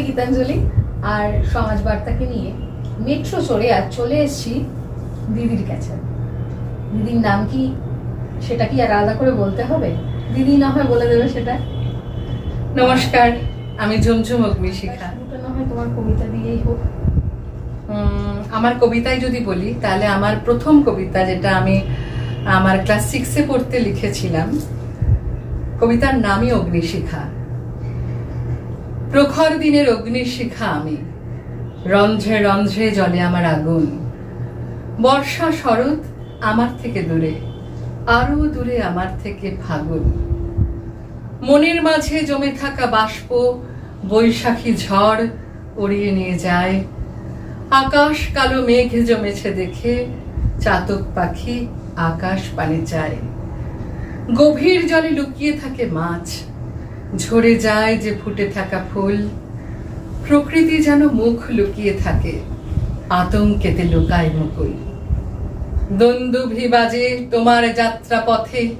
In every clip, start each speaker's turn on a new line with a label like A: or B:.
A: আমি গীতাঞ্জলি আর সমাজ বার্তাকে নিয়ে। মেট্রো চড়ে আর চলে এসেছি দিদির কাছে। দিদির নাম কি সেটা কি আর আলাদা করে বলতে হবে? দিদি না হয় বলে দেবে সেটা।
B: নমস্কার আমি ঝুমঝুম অগ্নিশিখা।
A: শুরুটা না হয় তোমার কবিতা দিয়েই হোক।
B: আমার কবিতায় যদি বলি তাহলে আমার প্রথম কবিতা যেটা আমি আমার ক্লাস সিক্সে পড়তে লিখেছিলাম কবিতার নামই অগ্নিশিখা। প্রখর দিনের অগ্নিশিখা আমি। রন্ধ্রে রন্ধ্রে জলে আমার আগুন। বর্ষা শরৎ আমার থেকে দূরে, আরও দূরে আমার থেকে ফাগুন। মনের মাঝে জমে থাকা বাষ্প, বৈশাখী ঝড় উড়িয়ে নিয়ে যায়। আকাশ কালো মেঘ জমেছে দেখে, চাতক পাখি আকাশ পানে চায় গভীর জলে লুকিয়ে থাকে মাছ ঝরে যায় যে ফুটে থাকা ফুল। প্রকৃতি যেন মুখ লুকিয়ে থাকে, আতঙ্কেতে লুকায় মুকুল। দন্দুভি বাজে তোমার যাত্রা পথে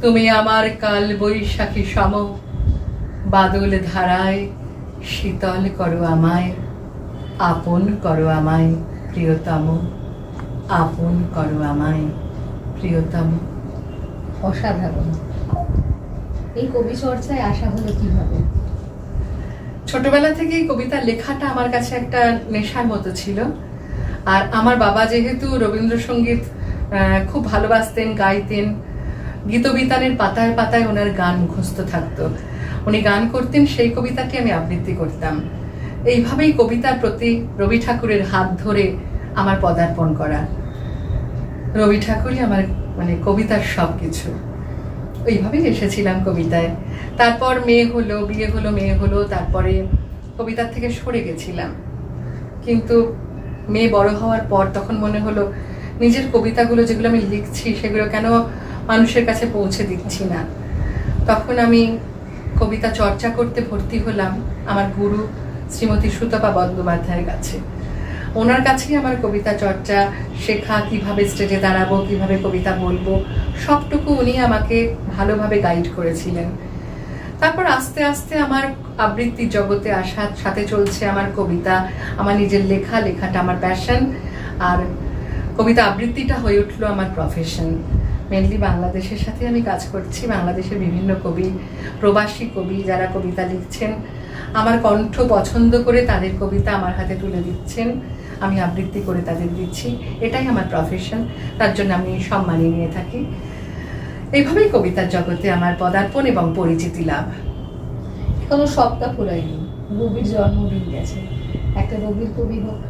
B: তুমি আমার কাল বৈশাখী সম। বাদল ধারায়, শীতল করো আমায়, আপন করো আমায়, প্রিয়তম। আপন করো আমায়, প্রিয়তম।
A: অসাধারণ। এই কবি চর্চায় আসা হলো কীভাবে?
B: ছোটবেলা থেকেই কবিতা লেখাটা আমার কাছে একটা নেশার মতো ছিল। আর আমার বাবা যেহেতু রবীন্দ্রসঙ্গীত খুব ভালোবাসতেন, গাইতেন, গীতবিতানের পাতায় পাতায় ওনার গান মুখস্থ থাকতো। উনি গান করতেন, সেই কবিতাকে আমি আবৃত্তি করতাম। এইভাবেই কবিতার প্রতি রবি ঠাকুরের হাত ধরে আমার পদার্পণ করা। রবি ঠাকুরই আমার মানে কবিতার সব কিছু ওইভাবেই এসেছিলাম কবিতায়। তারপর মেয়ে হলো, বিয়ে হলো, মেয়ে হলো, তারপরে কবিতার থেকে সরে গেছিলাম। কিন্তু মেয়ে বড় হওয়ার পর তখন মনে হলো, নিজের কবিতাগুলো যেগুলো আমি লিখছি সেগুলো কেন মানুষের কাছে পৌঁছে দিচ্ছি না। তখন আমি কবিতা চর্চা করতে ভর্তি হলাম আমার গুরু শ্রীমতী সুতপা বন্দ্যোপাধ্যায়ের কাছে। ওনার কাছেই আমার কবিতা চর্চা শেখা, কীভাবে স্টেজে দাঁড়াবো, কীভাবে কবিতা বলব, সবটুকু উনি আমাকে ভালোভাবে গাইড করেছিলেন। তারপর আস্তে আস্তে আমার আবৃত্তি জগতে আসার সাথে চলছে আমার কবিতা, আমার নিজের লেখা, লেখাটা আমার প্যাশন আর কবিতা আবৃত্তিটা হয়ে উঠল আমার প্রফেশন মেনলি বাংলাদেশের সাথে আমি কাজ করছি, বাংলাদেশের বিভিন্ন কবি, প্রবাসী কবি যারা কবিতা লিখছেন। আমার কণ্ঠ পছন্দ করে তাদের কবিতা আমার হাতে তুলে দিচ্ছেন। আমি আবৃত্তি করে তাদের দিচ্ছি। এটাই আমার প্রফেশন তার জন্য আমি সম্মানী নিয়ে থাকি। এইভাবেই কবিতার জগতে আমার পদার্পণ এবং পরিচিতি লাভ।
A: কোনো সপ্তাহ ফুরায়নি রবির জন্মদিন গেছে। একটা রবির কবি হোক।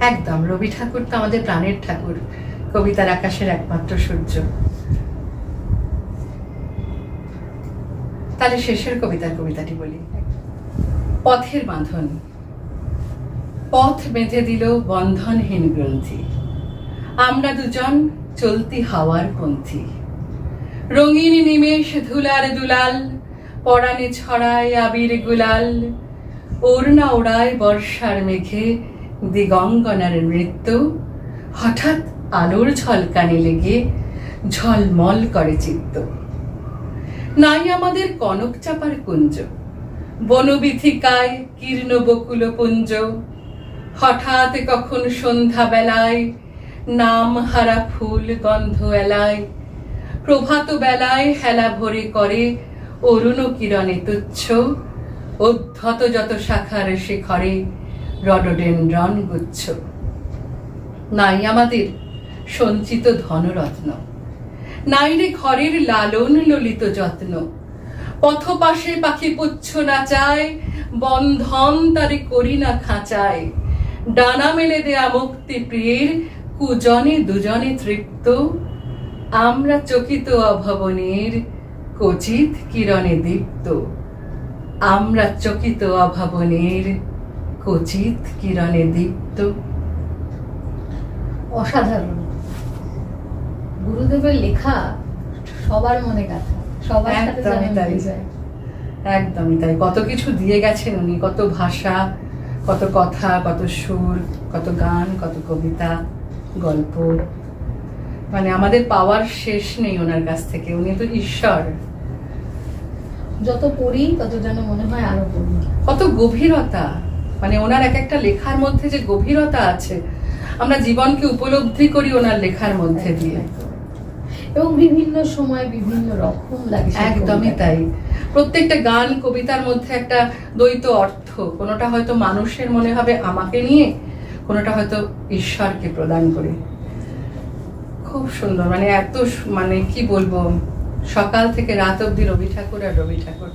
B: একদম রবি ঠাকুর তো আমাদের প্রাণের ঠাকুর। কবিতার আকাশের একমাত্র সূর্য। তাহলে শেষের কবিতার কবিতাটি বলি। পথের বাঁধন। পথ বেঁধে দিল বন্ধনহীন গ্রন্থি। আমরা দুজন চলতি হাওয়ার পন্থী। রঙিন নিমেষ ধুলার দুলাল পরাণে ছড়ায় আবির গুলাল, ওড়না ওড়ায় বর্ষার মেঘে দিগঙ্গনার নৃত্য, হঠাৎ আলোর ঝলকানি লেগে ঝলমল করে চিত্ত। নাই আমাদের কনক চাপার কুঞ্জ, বনবিথিকায় কীর্ণ বকুল পুঞ্জ হঠাৎ কখন সন্ধ্যা বেলায় নাম হারা ফুল গন্ধ এলায়, প্রভাত বেলায় হেলা ভরে করে অরুণ কিরণে তুচ্ছ অধ্যত যত শাখার শিখরে রডোডেন্ড্রন গুচ্ছ। নাই আমাদের সঞ্চিত ধনরত্ন, নাই রে ঘরের লালন ললিত যত্ন, পথপাশে পাখি পুচ্ছ নাচায় বন্ধন তারে করি না খাঁচায় ডানা মেলে দেয়া মুক্তি প্রিয়ের কুজনে দুজনে তৃপ্ত। আমরা চকিত অভাবনের কচিত কিরণে দীপ্ত। আমরা চকিত অভাবনের কচিত কিরণে দীপ্ত।
A: অসাধারণ। গুরুদেবের লেখা সবার মনে গাথা। সবার সাথে
B: একদমই তাই। কত কিছু দিয়ে গেছেন উনি কত ভাষা কত কথা কত সুর কত গান কত কবিতা গল্প। মানে আমাদের পাওয়ার শেষ নেই ওনার কাছ থেকে উনি তো ঈশ্বর।
A: যত পড়ি তত যেন মনে হয় আরও পড়ি।
B: কত গভীরতা। মানে ওনার এক একটা লেখার মধ্যে যে গভীরতা আছে আমরা জীবনকে উপলব্ধি করি ওনার লেখার মধ্যে দিয়ে।
A: এবং বিভিন্ন সময় বিভিন্ন রকম লাগে
B: একদমই তাই। প্রত্যেকটা গান কবিতার মধ্যে একটা দ্বৈত অর্থ। কোনোটা হয়তো মানুষের মনে হবে আমাকে নিয়ে কোনোটা হয়তো ঈশ্বরকে প্রদান করে। খুব সুন্দর মানে এত মানে কি বলব? সকাল থেকে রাত অব্দি রবি ঠাকুর আর রবি ঠাকুর।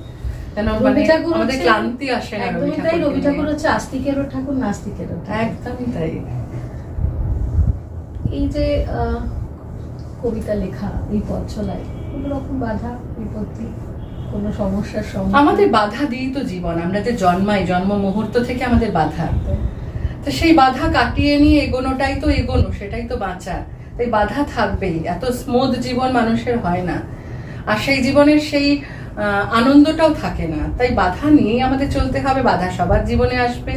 A: রবি ঠাকুর
B: আমাদের ক্লান্তি আসে না
A: একদমই তাই রবি
B: ঠাকুর
A: ঠাকুর হচ্ছে আস্তিকেরও ঠাকুর নাস্তিকেরও
B: একদমই তাই।
A: এই যে আহ, কবিতা লেখা এই পথ চলায় কোনো রকম বাধা বিপত্তি? কোনো সমস্যার সম্মুখীন?
B: আমাদের বাধা তো জীবন। আমরা যে জন্মাই জন্ম মুহূর্ত থেকে আমাদের বাধা। তো সেই বাধা কাটিয়ে নিয়ে এগোনোটাই তো এগোনো সেটাই তো বাঁচা। তাই বাধা থাকবেই। এত স্মুথ জীবন মানুষের হয় না। আর সেই জীবনের সেই আনন্দটাও থাকে না। তাই বাধা নিয়েই আমাদের চলতে হবে। বাধা সবার জীবনে আসবে।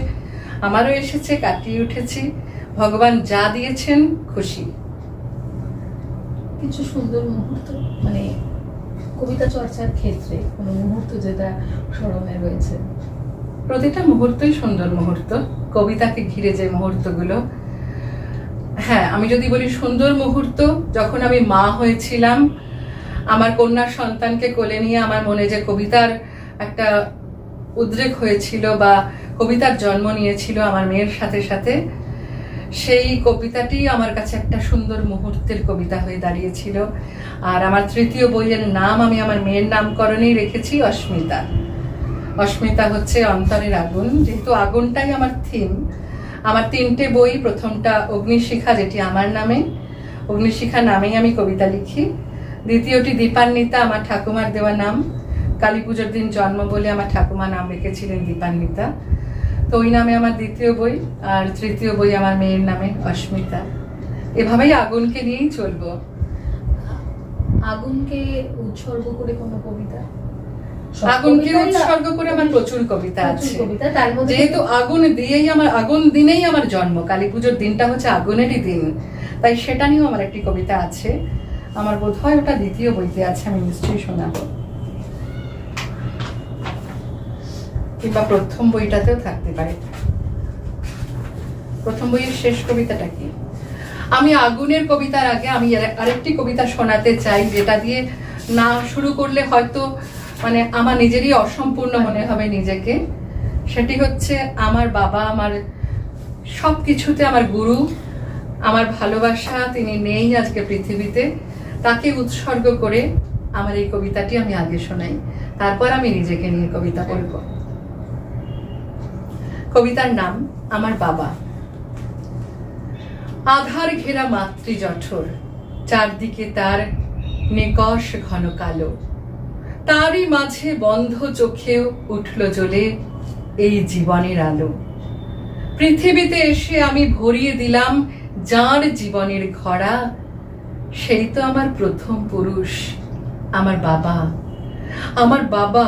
B: আমারও এসেছে কাটিয়ে উঠেছি। ভগবান যা দিয়েছেন খুশি।
A: কিছু সুন্দর মুহূর্ত? মানে কবিতা চর্চার ক্ষেত্রে কোনো মুহূর্ত যেটা স্মরণে রয়েছে?
B: প্রতিটা মুহূর্তই সুন্দর মুহূর্ত। কবিতাকে ঘিরে যে মুহূর্তগুলো। হ্যাঁ আমি যদি বলি সুন্দর মুহূর্ত, যখন আমি মা হয়েছিলাম, আমার কন্যার সন্তানকে কোলে নিয়ে আমার মনে যে কবিতার একটা উদ্রেক হয়েছিল বা কবিতার জন্ম নিয়েছিল আমার মেয়ের সাথে সাথে সেই কবিতাটি আমার কাছে একটা সুন্দর মুহূর্তের কবিতা হয়ে দাঁড়িয়েছিল। আর আমার তৃতীয় বইয়ের নাম আমি আমার মেয়ের নামকরণেই রেখেছি, অস্মিতা। অস্মিতা হচ্ছে অন্তরের আগুন। যেহেতু আগুনটাই আমার থিম আমার তিনটে বই, প্রথমটা অগ্নিশিখা, যেটি আমার নামে। অগ্নিশিখা নামেই আমি কবিতা লিখি। দ্বিতীয়টি দীপান্বিতা, আমার ঠাকুমার দেওয়া নাম। কালী পুজোর দিন জন্ম বলে আমার ঠাকুমা নাম রেখেছিলেন দীপান্বিতা। তো ওই নামে আমার দ্বিতীয় বই আর তৃতীয় বই আমার মেয়ের নামে অস্মিতা। এভাবেই আগুনকে নিয়েই চলবো।
A: আগুনকে উৎসর্গ করে কোনো কবিতা?
B: আগুনকে উৎসর্গ করে আমার প্রচুর কবিতা আছে। যেহেতু আগুন দিয়েই আমার আগুন দিনেই আমার জন্ম কালী পুজোর দিনটা হচ্ছে আগুনেরই দিন। তাই সেটা নিয়েও আমার একটি কবিতা আছে। আমার বোধ হয় ওটা দ্বিতীয় বইতে আছে আমি নিশ্চয়ই শোনাবো। কিংবা প্রথম বইটাতেও থাকতে পারে। প্রথম বইয়ের শেষ কবিতাটা কি? আমি আগুনের কবিতার আগে আমি আরেকটি কবিতা শোনাতে চাই, যেটা দিয়ে না শুরু করলে হয়তো মানে আমার নিজেরই অসম্পূর্ণ মনে হবে নিজেকে। সেটি হচ্ছে, আমার বাবা আমার সব কিছুতে আমার গুরু, আমার ভালোবাসা তিনি নেই আজকে পৃথিবীতে। তাকে উৎসর্গ করে আমার এই কবিতাটি আমি আগে শোনাই। তারপর আমি নিজেকে নিয়ে কবিতা বলব কবিতার নাম আমার বাবা। আধার ঘেরা মাতৃ জঠর চারদিকে তার নিকষ ঘন কালো। তারই মাঝে বন্ধ চোখেও উঠল জ্বলে এই জীবনের আলো। পৃথিবীতে এসে আমি ভরিয়ে দিলাম যার জীবনের ঘরা সেই তো আমার প্রথম পুরুষ, আমার বাবা। আমার বাবা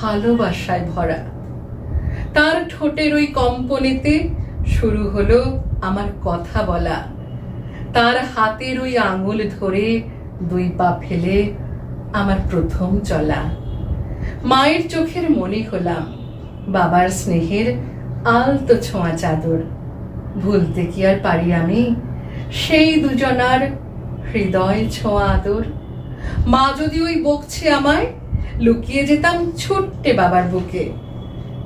B: ভালোবাসায় ভরা। তার ঠোঁটের ওই কম্পনেতে শুরু হলো আমার কথা বলা। তার হাতের ওই আঙুল ধরে দুই পা ফেলে আমার প্রথম চলা। মায়ের চোখের মনে হলাম, বাবার স্নেহের আলতো ছোঁয়া চাদর। ভুলতে কি আর পারি আমি? সেই দুজনার হৃদয় ছোঁয়া আদর। মা যদি ওই বকছে আমায়, লুকিয়ে যেতাম ছোট্টে বাবার বুকে।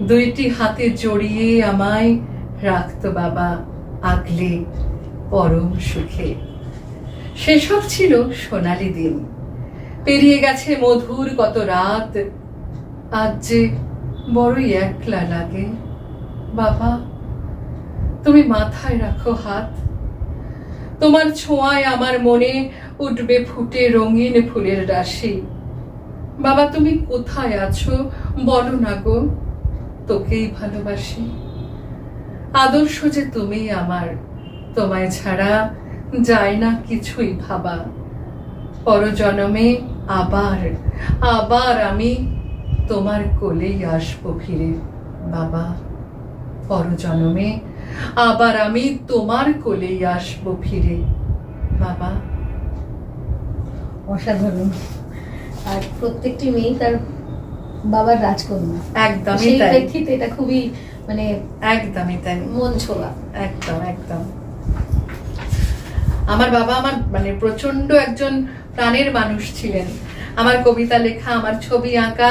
B: দুইটি হাতে জড়িয়ে আমায় রাখতো বাবা, আগলে, পরম সুখে। সেসব ছিল সোনালি দিন। পেরিয়ে গেছে মধুর কত রাত। আজ যে বড়ই একলা লাগে। বাবা, তুমি মাথায় রাখো হাত। তোমার ছোঁয়ায় আমার মনে উঠবে ফুটে রঙিন ফুলের রাশি। বাবা, তুমি কোথায় আছো বলো না গো। তোকেই ভালোবাসি। আদর্শ যে তুমি আমার, তোমায় ছাড়া যায় না কিছুই ভাবা। পরজনমে আবার আবার আমি তোমার কোলেই আসব ফিরে, বাবা। পরজনমে আবার আমি তোমার কোলেই আসব ফিরে, বাবা।
A: অসাধারণ। আর প্রত্যেকটি মেয়ে তার বাবার রাজকন্যা।
B: একদমই
A: সেই
B: তাই।
A: প্রেক্ষিতে এটা খুবই মানে
B: একদমই তাই।
A: মন ছোঁয়া
B: একদম একদম। আমার বাবা আমার মানে প্রচণ্ড একজন প্রাণের মানুষ ছিলেন। আমার কবিতা লেখা আমার ছবি আঁকা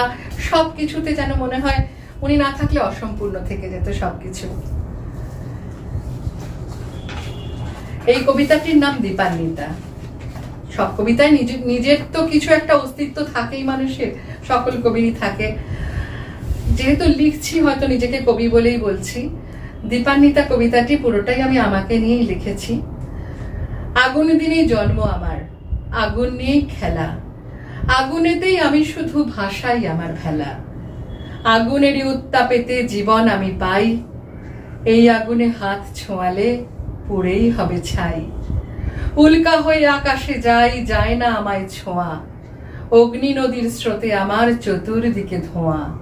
B: সব কিছুতে যেন মনে হয় উনি না থাকলে অসম্পূর্ণ থেকে যেত সবকিছু। এই কবিতাটির নাম দীপান্বিতা। সব কবিতায় নিজের নিজের তো কিছু একটা অস্তিত্ব থাকেই মানুষের, সকল কবিরই থাকে। যেহেতু লিখছি, হয়তো নিজেকে কবি বলেই বলছি। দীপান্বিতা কবিতাটি পুরোটাই আমি আমাকে নিয়েই লিখেছি। আগুন দিনেই জন্ম আমার, আগুন নিয়েই খেলা। আগুনেতেই আমি শুধু ভাষাই আমার ভেলা। আগুনেরই উত্তাপেতে জীবন আমি পাই। এই আগুনে হাত ছোঁয়ালে পুড়েই হবে ছাই। উল্কা হয়ে আকাশে যাই, যায় না আমায় ছোঁয়া। অগ্নি নদীর স্রোতে আমার চতুর্দিকে ধোঁয়া।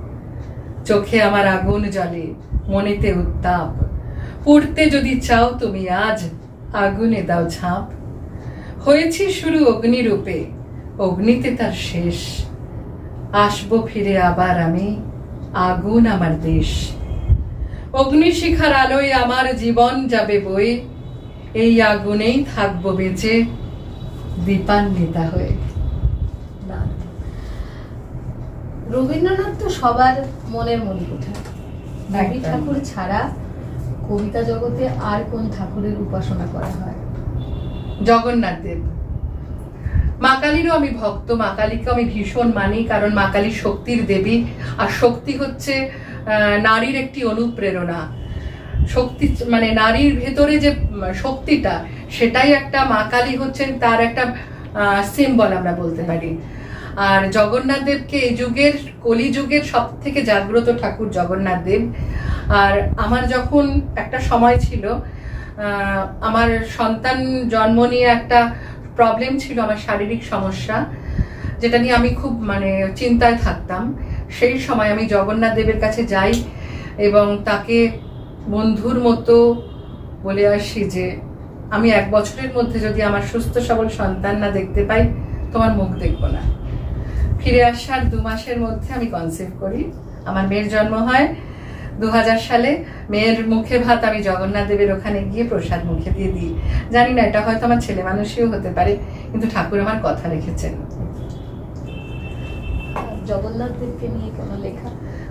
B: চোখে আমার আগুন জ্বলে, মনেতে উত্তাপ। পুড়তে যদি চাও তুমি আজ, আগুনে দাও ঝাঁপ। হয়েছি শুরু অগ্নিরূপে, অগ্নিতে তার শেষ। আসব ফিরে আবার আমি, আগুন আমার দেশ। অগ্নিশিখার আলোয় আমার জীবন যাবে বয়ে। এই আগুনেই থাকব বেঁচে। দীপান্বিতা হয়ে।
A: রবীন্দ্রনাথ তো সবার মনের মণিকোঠা রবি
B: একদম।
A: ঠাকুর ছাড়া কবিতা জগতে আর কোন ঠাকুরের উপাসনা করা হয়?
B: জগন্নাথ দেব। মা কালীরও আমি ভক্ত মা কালীকে আমি ভীষণ মানি কারণ মা কালী শক্তির দেবী। আর শক্তি হচ্ছে আহ, নারীর একটি অনুপ্রেরণা। শক্তি মানে নারীর ভেতরে যে শক্তিটা, সেটাই একটা মা কালী হচ্ছেন তার একটা সিম্বল আমরা বলতে পারি। আর জগন্নাথ দেবকে এই যুগের কলি যুগের সব থেকে জাগ্রত ঠাকুর জগন্নাথ দেব। আর আমার যখন একটা সময় ছিল আমার সন্তান জন্ম নিয়ে একটা প্রবলেম ছিল, আমার শারীরিক সমস্যা, যেটা নিয়ে আমি খুব মানে চিন্তায় থাকতাম। সেই সময় আমি জগন্নাথ দেবের কাছে যাই এবং তাকে বন্ধুর মতো বলে আসি যে, আমি এক বছরের মধ্যে যদি আমার সুস্থ সবল সন্তান না দেখতে পাই, তোমার মুখ দেখব না। ফিরে আসার দু মাসের মধ্যে আমি কনসিভ করি। আমার মেয়ের জন্ম হয় দু হাজার সালে। মেয়ের মুখে ভাত আমি জগন্নাথ দেবের ওখানে গিয়ে প্রসাদ মুখে দিয়ে দিই। জানি না, এটা হয়তো আমার ছেলে মানুষইও হতে পারে, কিন্তু ঠাকুর আমার কথা রেখেছেন।
A: জগন্নাথ দেবকে নিয়ে কোনো লেখা?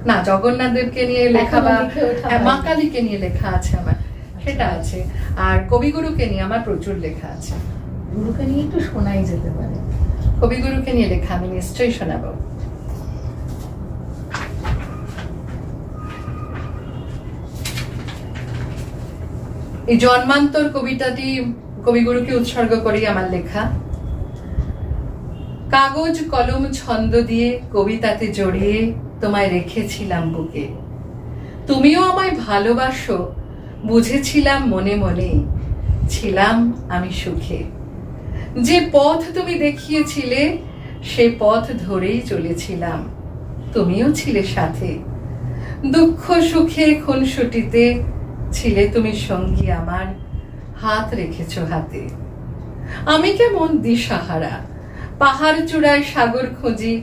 B: না জগন্নাথ দেবকে নিয়ে লেখা বা
A: ওঠা
B: হ্যাঁ, মা কালীকে নিয়ে লেখা আছে আমার সেটা আছে। আর কবিগুরুকে নিয়ে আমার প্রচুর লেখা আছে।
A: গুরুকে নিয়ে একটু শোনাই যেতে পারে।
B: কবিগুরুকে নিয়ে লেখা আমি নিশ্চয়ই শোনাবো। এই জন্মান্তর কবিতাটি কবিগুরুকে উৎসর্গ করেই আমার লেখা। কাগজ, কলম, ছন্দ দিয়ে কবিতাতে জড়িয়ে তোমায় রেখেছিলাম বুকে। তুমিও আমায় ভালোবাসো, বুঝেছিলাম মনে মনে, ছিলাম আমি সুখে। যে পথ তুমি দেখিয়েছিলে, সে পথ ধরেই চলেছিলাম। তুমিও ছিলে সাথে। দুঃখ, সুখে খুনসুটিতে ছিলে তুমি সঙ্গী আমার, হাত রেখেছ হাতে। আমি কেমন দিশাহারা পাহাড় চূড়ায় সাগর খুঁজি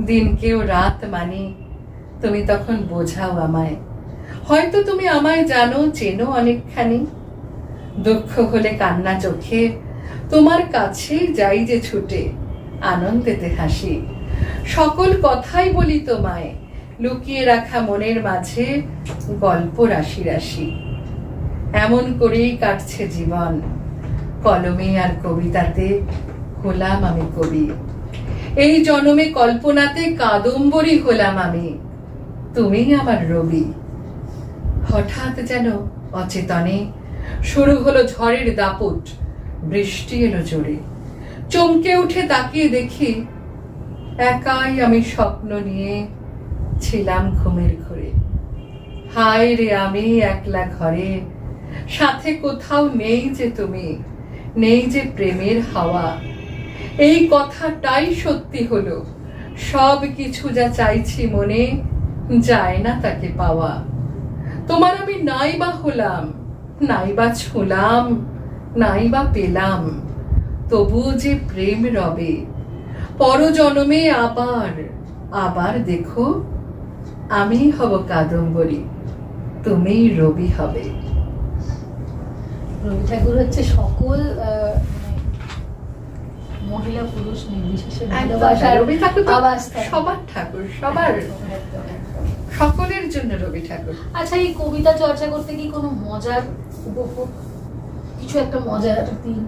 B: দিনকেও রাত মানি। তুমি তখন বোঝাও আমায়। হয়তো তুমি আমায় জানো, চেনো অনেকখানি। দুঃখ হলে কান্না চোখে, তোমার কাছেই যাই যে ছুটে, আনন্দেতে হাসি। সকল কথাই বলি তোমায়, লুকিয়ে রাখা মনের মাঝে গল্প রাশি রাশি। এমন করেই কাটছে জীবন, কলমে আর কবিতাতে। হলাম আমি কবি। এই জনমে কল্পনাতে কাদম্বরী হলাম আমি। তুমি আমার রবি। হঠাৎ যেন অচেতনে শুরু হলো ঝড়ের দাপট, বৃষ্টি এলো জোরে। চমকে উঠে তাকিয়ে দেখি একাই আমি স্বপ্ন নিয়ে ছিলাম ঘুমের ঘরে। হায় রে আমি একলা ঘরে, সাথে কোথাও নেই যে তুমি, নেই যে প্রেমের হাওয়া। এই কথাটাই সত্যি হলো। সব কিছু যা চাইছি মনে যায় না তাকে পাওয়া। তোমার আমি নাই বা হলাম নাই বা ছুলাম নাই বা পেলাম। তবু যে প্রেম রবে, পরজনমে আবার আবার দেখো, আমি হব কাদম্বরী, তুমি রবি হবে।
A: রবি ঠাকুর হচ্ছে সকল মহিলা পুরুষ নির্বিশেষে।
B: সবার ঠাকুর সবার। সকলের জন্য রবি ঠাকুর।
A: আচ্ছা এই কবিতা চর্চা করতে কি কোনো মজার উপভোগ? কিছু একটা মজার দিন?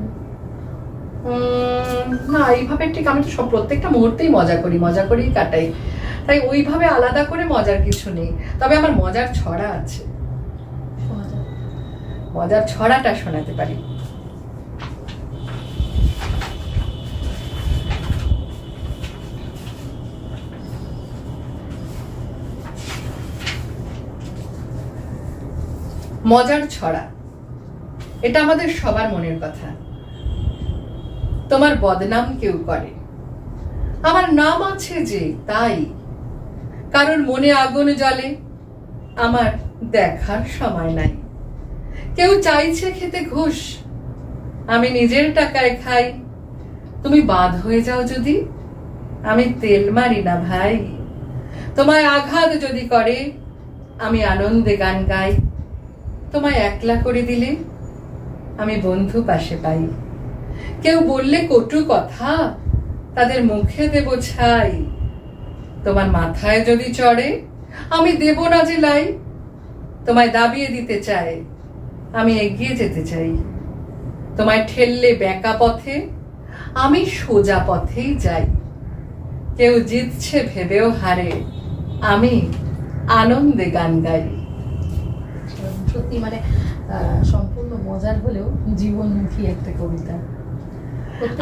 B: না এইভাবে ঠিক আমি তো সব প্রত্যেকটা মুহূর্তেই মজা করি মজা করেই কাটাই। তাই ওইভাবে আলাদা করে মজার কিছু নেই। তবে আমার মজার ছড়া আছে। মজার ছড়াটা শোনাতে পারি। মজার ছড়া। এটা আমাদের সবার মনের কথা। তোমার বদনাম কেউ করে। আমার নাম আছে যে, তাই। কারণ মনে আগুন জ্বলে, আমার দেখার সময় নাই। কেউ চাইছে খেতে ঘুষ, আমি নিজের টাকায় খাই। তুমি বাদ হয়ে যাও যদি, আমি তেল মারি না ভাই। তোমায় আঘাত যদি করে, আমি আনন্দে গান গাই। তোমায় একলা করে দিলে আমি বন্ধু পাশে পাই। কেউ বললে কটু কথা, তাদের মুখে দেব ছাই। তোমার মাথায় যদি চড়ে, আমি দেব না যে লাই। তোমায় দাবিয়ে দিতে চাই আমি এগিয়ে যেতে চাই। তোমায় ঠেললে বেঁকা পথে, আমি সোজা পথেই যাই। কেউ জিতছে ভেবেও হারে, আমি আনন্দে গান গাই।
A: সত্যি মানে সম্পূর্ণ মজার হলেও জীবনমুখী একটা কবিতা।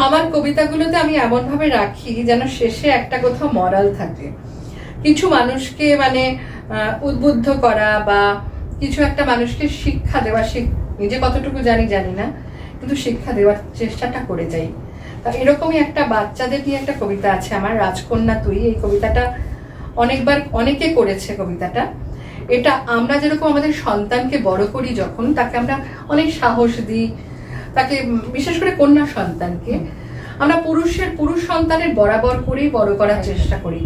B: আমার কবিতাগুলোতে আমি এমন ভাবে রাখি যেন শেষে একটা কোথাও মরাল থাকে। কিছু মানুষকে মানে উদ্বুদ্ধ করা বা কিছু একটা মানুষকে শিক্ষা দেওয়া শিখ নিজে কতটুকু জানি জানি না কিন্তু শিক্ষা দেওয়ার চেষ্টাটা করে যাই। তা এরকমই একটা বাচ্চাদের নিয়ে একটা কবিতা আছে আমার রাজকন্যা তুই। এই কবিতাটা অনেকবার অনেকে করেছে কবিতাটা। এটা আমরা যেরকম আমাদের সন্তানকে বড় করি যখন, তাকে আমরা অনেক সাহস দিই। তাকে বিশেষ করে কন্যা সন্তানকে, আমরা পুরুষের পুরুষ সন্তানের বরাবর করেই বড় করার চেষ্টা করি।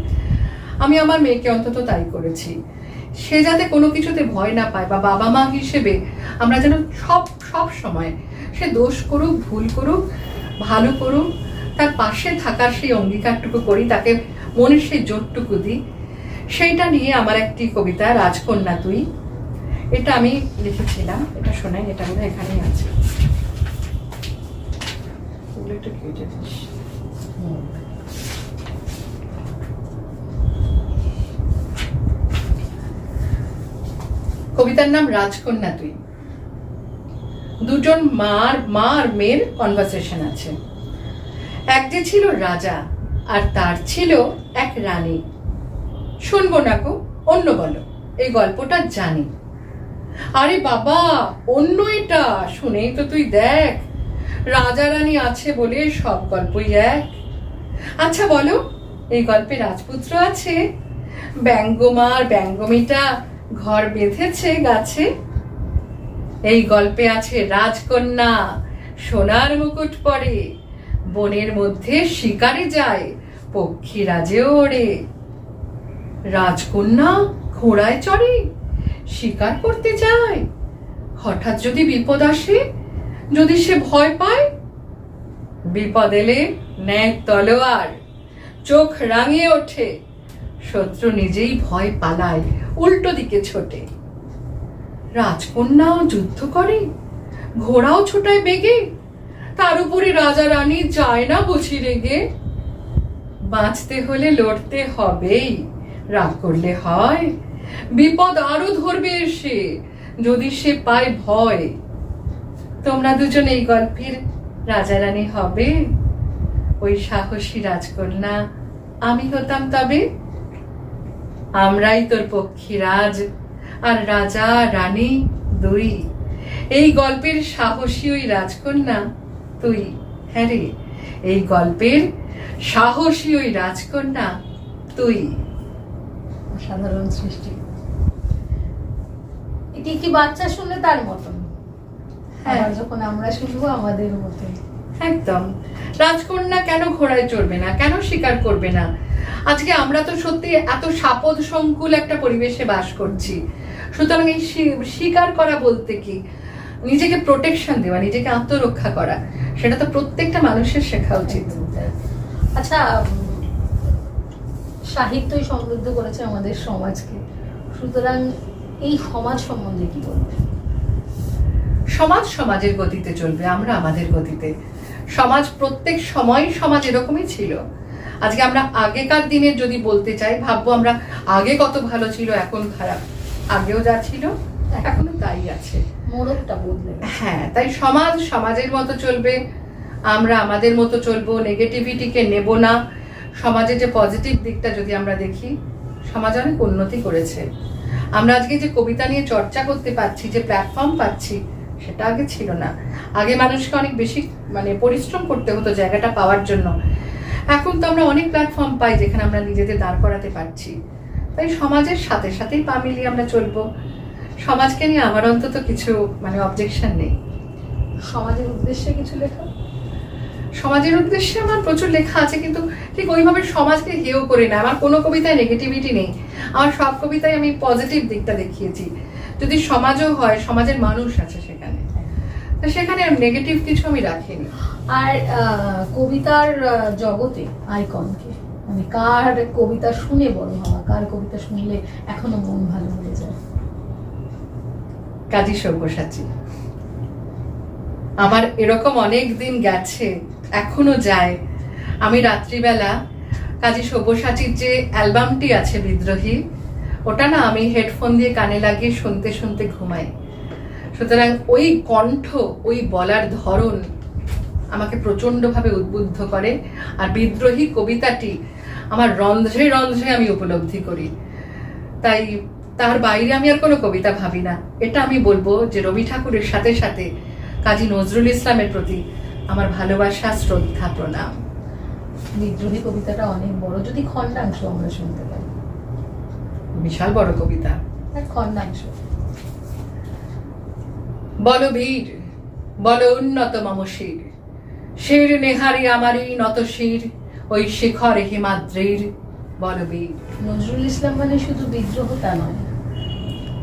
B: আমি আমার মেয়েকে অন্তত তাই করেছি। সে যাতে কোনো কিছুতে ভয় না পায় বা বাবা মা হিসেবে আমরা যেন সব সব সময় সে দোষ করুক, ভুল করুক, ভালো করুক, তার পাশে থাকার সেই অঙ্গীকারটুকু করি, তাকে মনের সেই জোরটুকু দিই। সেইটা নিয়ে আমার একটি কবিতা রাজকন্যা তুই। এটা আমি লিখেছিলাম এটা শোনাই এটা বোধহয় এখানেই আছে। একটু। কবিতার নাম রাজকন্যা তুই। দুজন মার মা আর মেয়ের কনভারসেশন আছে। এক যে ছিল রাজা আর তার ছিল এক রানী। শুনব না গো, অন্য বলো। এই গল্পটা জানি। আরে বাবা, অন্য এটা, শুনেই তো তুই দেখ। রাজা রানী আছে বলে সব গল্পই এক। আচ্ছা বলো, এই গল্পে রাজপুত্র আছে? ব্যঙ্গমার ব্যঙ্গমিটা ঘর বেঁধেছে গাছে। এই গল্পে আছে রাজকন্যা, সোনার মুকুট পরে। বনের মধ্যে শিকারে যায় পক্ষী রাজেও ওড়ে। রাজকন্যা ঘোড়ায় চড়ে শিকার করতে যায়। হঠাৎ যদি বিপদ আসে, যদি সে ভয় পায়, বিপদ এলে ন্যায় তলোয়ার, চোখ রাঙিয়ে ওঠে। শত্রু নিজেই ভয় পালায়, উল্টো দিকে ছোটে। রাজকন্যাও যুদ্ধ করে, ঘোড়াও ছোটায় বেগে। তার উপরে রাজা রানী যায় না বুঝি রেগে। বাঁচতে হলে লড়তে হবেই। রাগ করলে হয়। বিপদ আরও ধরবে এসে, যদি সে পায় ভয়। তোমরা দুজন এই গল্পের রাজা রানী হবে। ওই সাহসী রাজকন্যা, আমি হতাম তবে? আমরাই তোর পক্ষী রাজ আর রাজা, রানী, দুই। এই গল্পের সাহসী ওই রাজকন্যা, তুই। হ্যাঁ রে, এই গল্পের সাহসী ওই রাজকন্যা, তুই।
A: সাধারণ সৃষ্টি। এটি কি বাচ্চা শুনলে তার মতন?
B: হ্যাঁ।
A: যখন আমরা শুনব আমাদের মতন।
B: একদম। রাজকন্যা কেন ঘোড়ায় চড়বে না? কেন শিকার করবে না? আজকে আমরা তো সত্যি এত সাপদ সংকুল একটা পরিবেশে বাস করছি। সুতরাং এই স্বীকার করা বলতে কি? নিজেকে প্রোটেকশন দেওয়া নিজেকে আত্মরক্ষা করা। সেটা তো প্রত্যেকটা মানুষের শেখা উচিত।
A: আচ্ছা সাহিত্যই সমৃদ্ধ করেছে আমাদের সমাজকে। সুতরাং এই সমাজ সম্বন্ধে কি বলবে?
B: সমাজ সমাজের গতিতে চলবে আমরা আমাদের গতিতে। সমাজ প্রত্যেক সময় সমাজ এরকমই ছিল। আজকে আমরা আগেকার দিনের যদি বলতে চাই ভাববো আমরা আগে কত ভালো ছিল এখন খারাপ। আগেও যা ছিল এখনও তাই আছে।
A: মোড়কটা বদলে
B: হ্যাঁ তাই সমাজ সমাজের মতো চলবে আমরা আমাদের মতো চলবো নেগেটিভিটিকে নেব না। সমাজে যে পজিটিভ দিকটা যদি আমরা দেখি, সমাজ অনেক উন্নতি করেছে। আমরা আজকে যে কবিতা নিয়ে চর্চা করতে পারছি, যে প্ল্যাটফর্ম পাচ্ছি, সেটা আগে ছিল না। আগে মানুষকে অনেক বেশি মানে পরিশ্রম করতে হতো জায়গাটা পাওয়ার জন্য। এখন তো আমরা অনেক প্ল্যাটফর্ম পাই যেখানে আমরা নিজেদের দাঁড় করাতে পারছি। তাই সমাজের সাথে সাথেই পা মিলিয়ে আমরা চলবো। সমাজকে নিয়ে আমার অন্তত কিছু মানে অবজেকশন নেই।
A: সমাজের উদ্দেশ্যে কিছু লেখা?
B: সমাজের উদ্দেশ্যে আমার প্রচুর লেখা আছে কিন্তু ঠিক ওইভাবে সমাজকে হেও করে না। আমার কোনো কবিতায় নেগেটিভিটি নেই। আমার সব কবিতায় আমি পজিটিভ দিকটা দেখিয়েছি। যদি সমাজও হয় সমাজের মানুষ আছে সেখানে। তো সেখানে নেগেটিভ কিছু আমি রাখিনি।
A: আর কবিতার জগতে আইকনকে মানে কার কবিতা শুনে বড় হওয়া কার কবিতা শুনলে এখনও মন ভালো হয়ে যায়?
B: কাজী সব্যসাচী। আমার এরকম অনেক দিন গেছে এখনও যায়। আমি রাত্রিবেলা কাজী সব্যসাচীর যে অ্যালবামটি আছে বিদ্রোহী, ওটা না আমি হেডফোন দিয়ে কানে লাগিয়ে শুনতে শুনতে ঘুমাই। সুতরাং ওই কণ্ঠ, ওই বলার ধরন আমাকে প্রচণ্ডভাবে উদ্বুদ্ধ করে আর বিদ্রোহী কবিতাটি আমার রন্ধ্রে রন্ধ্রে আমি উপলব্ধি করি। তাই তার বাইরে আমি আর কোনো কবিতা ভাবি না। এটা আমি বলব যে রবি ঠাকুরের সাথে সাথে কাজী নজরুল ইসলামের প্রতি আমার ভালোবাসা শ্রদ্ধা প্রণাম।
A: বিদ্রোহী কবিতাটা অনেক বড়। যদি খণ্ডাংশ আমরা শুনতে পাই।
B: বিশাল বড় কবিতা।
A: খণ্ডাংশ।
B: বল বীর বল উন্নত মম শির। শির নেহারি আমারই নত শির ওই শিখর হিমাদ্রির। বল বীর।
A: নজরুল ইসলাম মানে শুধু বিদ্রোহ তা নয়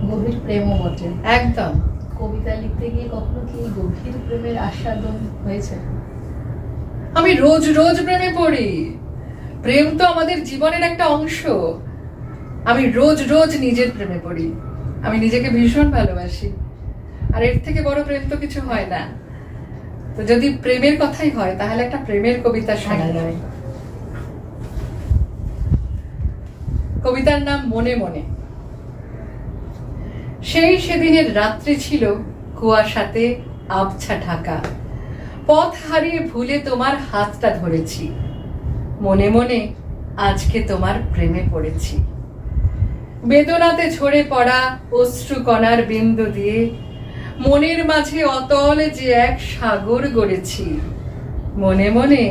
A: গভীর প্রেমও বটে।
B: একদম।
A: কবিতা লিখতে গিয়ে কখনো কি গভীর প্রেমের আস্বাদন হয়েছে?
B: আমি রোজ রোজ প্রেমে পড়ি। প্রেম তো আমাদের জীবনের একটা অংশ। আমি রোজ রোজ নিজের প্রেমে পড়ি। আমি নিজেকে ভীষণ ভালোবাসি। আর এর থেকে বড় প্রেম তো কিছু হয় না। তো যদি প্রেমের কথাই হয় তাহলে একটা প্রেমের কবিতা শোনা যায়। কবিতার নাম মনে মনে। সেই সেদিনের রাত্রি ছিল কুয়াশাতে আবছা ঢাকা। পথ হারিয়ে ভুলে তোমার হাতটা ধরেছি। মনে মনে আজকে তোমার প্রেমে পড়েছি। বেদনাতে ঝরে পড়া অশ্রুকণার বিন্দু দিয়ে মনের মাঝে অতল যে এক সাগর গড়েছি। মনে মনে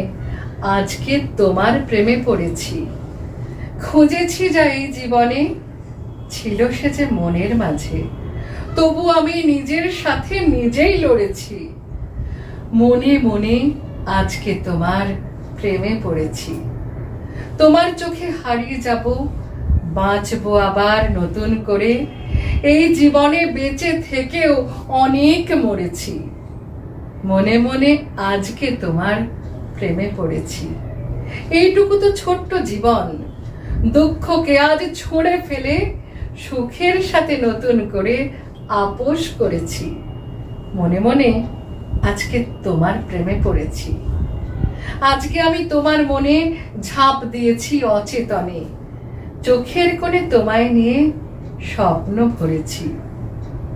B: আজকে তোমার প্রেমে পড়েছি। খুঁজেছি যা এই জীবনে ছিল সে যে মনের মাঝে, তবু আমি নিজের সাথে নিজেই লড়েছি। মনে মনে আজকে তোমার প্রেমে পড়েছি। তোমার চোখে হারিয়ে যাব, বাঁচবো আবার নতুন করে। এই জীবনে বেঁচে থেকেও অনেক মরেছি। মনে মনে আজকে তোমার প্রেমে পড়েছি। এইটুকু তো ছোট্ট জীবন। দুঃখকে আজ ছুঁড়ে ফেলে সুখের সাথে নতুন করে আপোষ করেছি। মনে মনে আজকে তোমার প্রেমে পড়েছি। আজকে আমি তোমার মনে ঝাঁপ দিয়েছি অচেতনে। চোখের কোণে তোমায় নিয়ে স্বপ্ন ভরেছি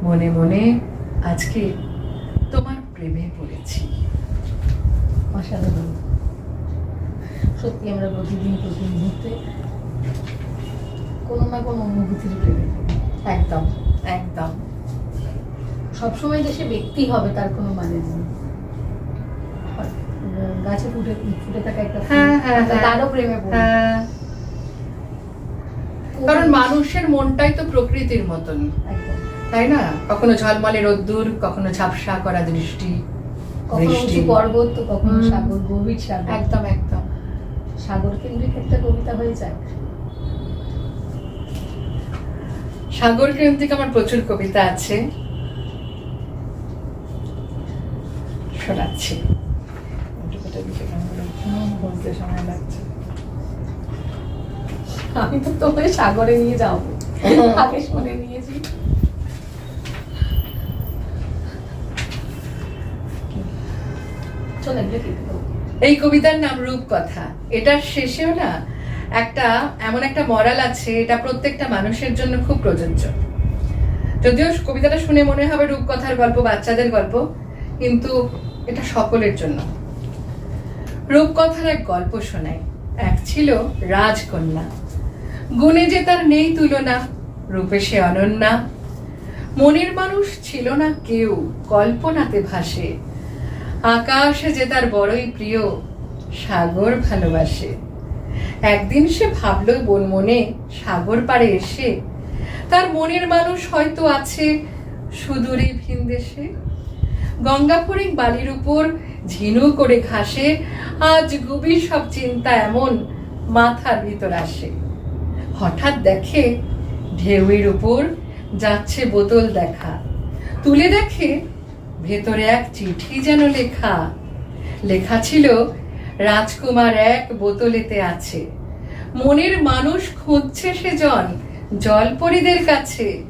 B: মনে মনে আজকে তোমার প্রেমে পড়েছি।
A: অসাধারণ। সত্যি আমরা প্রতিদিন প্রতি মুহূর্তে কোনো না কোনো অনুভূতির প্রেমে।
B: একদম একদম।
A: সবসময় যে সে ব্যক্তি হবে তার কোনো মানে নেই। গাছে ফুটে ফুটে থাকা একটা
B: হ্যাঁ, হ্যাঁ, হ্যাঁ।
A: তারও প্রেমে
B: কারণ মানুষের মনটাই তো প্রকৃতির মতন। তাই না? কখনো ঝলমলে রোদ্দুর কখনো ঝাপসা করা দৃষ্টি
A: কখনো। পর্বত তো কখনো সাগর গভীর সাগর।
B: একদম একদম।
A: সাগর কেন্দ্রিক একটা কবিতা হয়ে যায়।
B: সাগর কেন্দ্রিক আমার প্রচুর কবিতা আছে। শোনাচ্ছি।
A: আমি তো তোমার সাগরে নিয়ে যাব। আগে শুনে নিয়েছি?
B: এই কবিতার নাম রূপকথা। এটার শেষেও না একটা, এমন একটা মরাল আছে, এটা প্রত্যেকটা মানুষের জন্য খুব প্রযোজ্য। যদিও কবিতাটা শুনে মনে হবে রূপকথার গল্প, বাচ্চাদের গল্প, কিন্তু এটা সকলের জন্য। রূপকথার এক গল্প শোনায় এক ছিল রাজকন্যা। গুণে যে তার নেই তুলনা, রূপে সে অনন্যা। মনের মানুষ ছিল না কেউ, কল্পনাতে ভাসে। আকাশে যে তার বড়ই প্রিয়, সাগর ভালোবাসে। একদিন সে ভাবলো, বন মনে, সাগর পাড়ে এসে তার মনের মানুষ হয়তো আছে সুদূরে ভিন দেশে। গঙ্গাপুরিক বালির উপর ঝিনু করে ঘাসে, আজ গভীর সব চিন্তা এমন মাথার ভিতর আসে। হঠাৎ দেখে ঢেউয়ের উপর যাচ্ছে বোতল দেখা। তুলে দেখে ভেতরে এক চিঠি যেন লেখা। লেখা ছিল রাজকুমার এক বোতলেতে আছে। মনের মানুষ খুঁজছে সে সেজন জলপরীদের কাছে।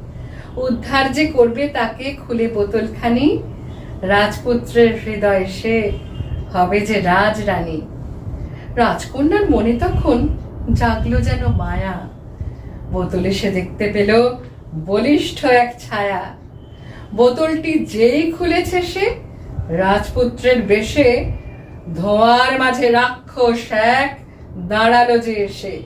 B: উদ্ধার যে করবে তাকে খুলে বোতলখানি। রাজপুত্রের হৃদয় সে হবে যে রাজরানী। রাজকন্যার মনে তখন জাগলো যেন মায়া। বোতলে সে দেখতে পেল বলিষ্ঠ এক ছায়া। বোতলটি যেই খুলেছে সে রাজপুত্রের বেশে ধোঁয়ার মাঝে রাক্ষস এক, দাঁড়াল যে এসে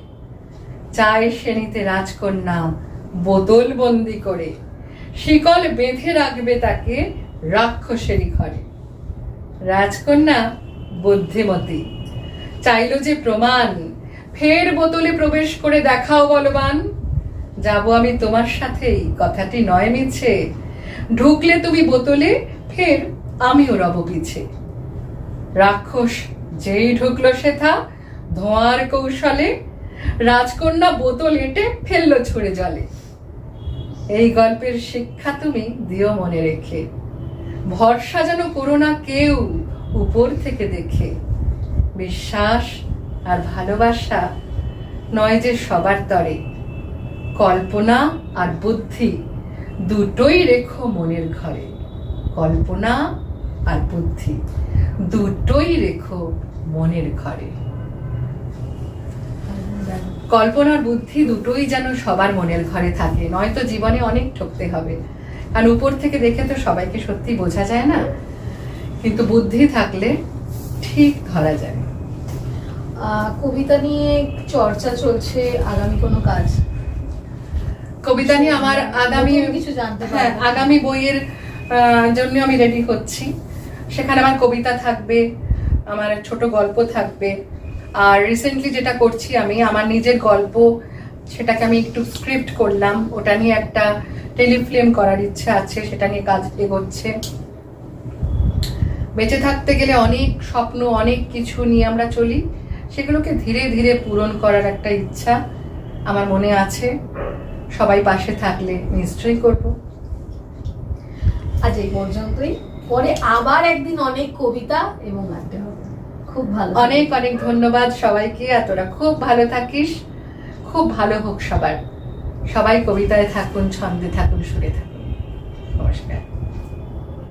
B: চায় নিতে রাজকন্যা বোতল বন্দি করে। শিকল বেঁধে রাখবে তাকে রাক্ষসেরই ঘরে। রাজকন্যা বুদ্ধিমতী, চাইল যে প্রমাণ। ফের বোতলে প্রবেশ করে দেখাও বলবান। যাব আমি তোমার সাথেই, কথাটি নয় মিছে। ঢুকলে তুমি বোতলে, ফের আমিও রব পিছে। রাক্ষস যেই ঢুকলো সেথা ধোঁয়ার কৌশলে রাজকন্যা বোতল এঁটে ফেলল ছুঁড়ে জলে। এই গল্পের শিক্ষা তুমি দিও মনে রেখে। ভরসা যেন করো না কেউ উপর থেকে দেখে। বিশ্বাস আর ভালোবাসা নয় যে সবার তরে। কল্পনা আর বুদ্ধি দুটোই রেখো মনের ঘরে। কল্পনা আর বুদ্ধি। দুটোই রেখো মনের ঘরে। কল্পনার বুদ্ধি দুটোই যেন সবার মনের ঘরে থাকে নয়তো জীবনে অনেক ঠকতে হবে। কারণ উপর থেকে দেখে তো সবাইকে সত্যি বোঝা যায় না। কিন্তু বুদ্ধি থাকলে ঠিক ধরা যায়।
A: কবিতা নিয়ে চর্চা চলছে আগামী কোনো কাজ?
B: কবিতা নিয়ে আমার আগামী
A: কিছু জানতে
B: হ্যাঁ আগামী বইয়ের জন্য আমি রেডি হচ্ছি সেখানে আমার কবিতা থাকবে, আমার ছোট গল্প থাকবে। আর রিসেন্টলি যেটা করছি আমি, আমার নিজের গল্প, সেটাকে আমি একটু স্ক্রিপ্ট করলাম। ওটা নিয়ে একটা টেলিফিল্ম করার ইচ্ছা আছে, সেটা নিয়ে কাজ এগোচ্ছে। বেঁচে থাকতে গেলে অনেক স্বপ্ন, অনেক কিছু নিয়ে আমরা চলি। সেগুলোকে ধীরে ধীরে পূরণ করার একটা ইচ্ছা আমার মনে আছে। সবাই পাশে থাকলে নিশ্চয়ই করব।
A: আজ এই পর্যন্তই। পরে আবার একদিন অনেক কবিতা এবং আড্ডা খুব ভালো
B: অনেক অনেক ধন্যবাদ সবাইকে, আর খুব ভালো থাকিস। খুব ভালো হোক সবার। সবাই কবিতায় থাকুন, ছন্দে থাকুন, সুরে থাকুন। নমস্কার।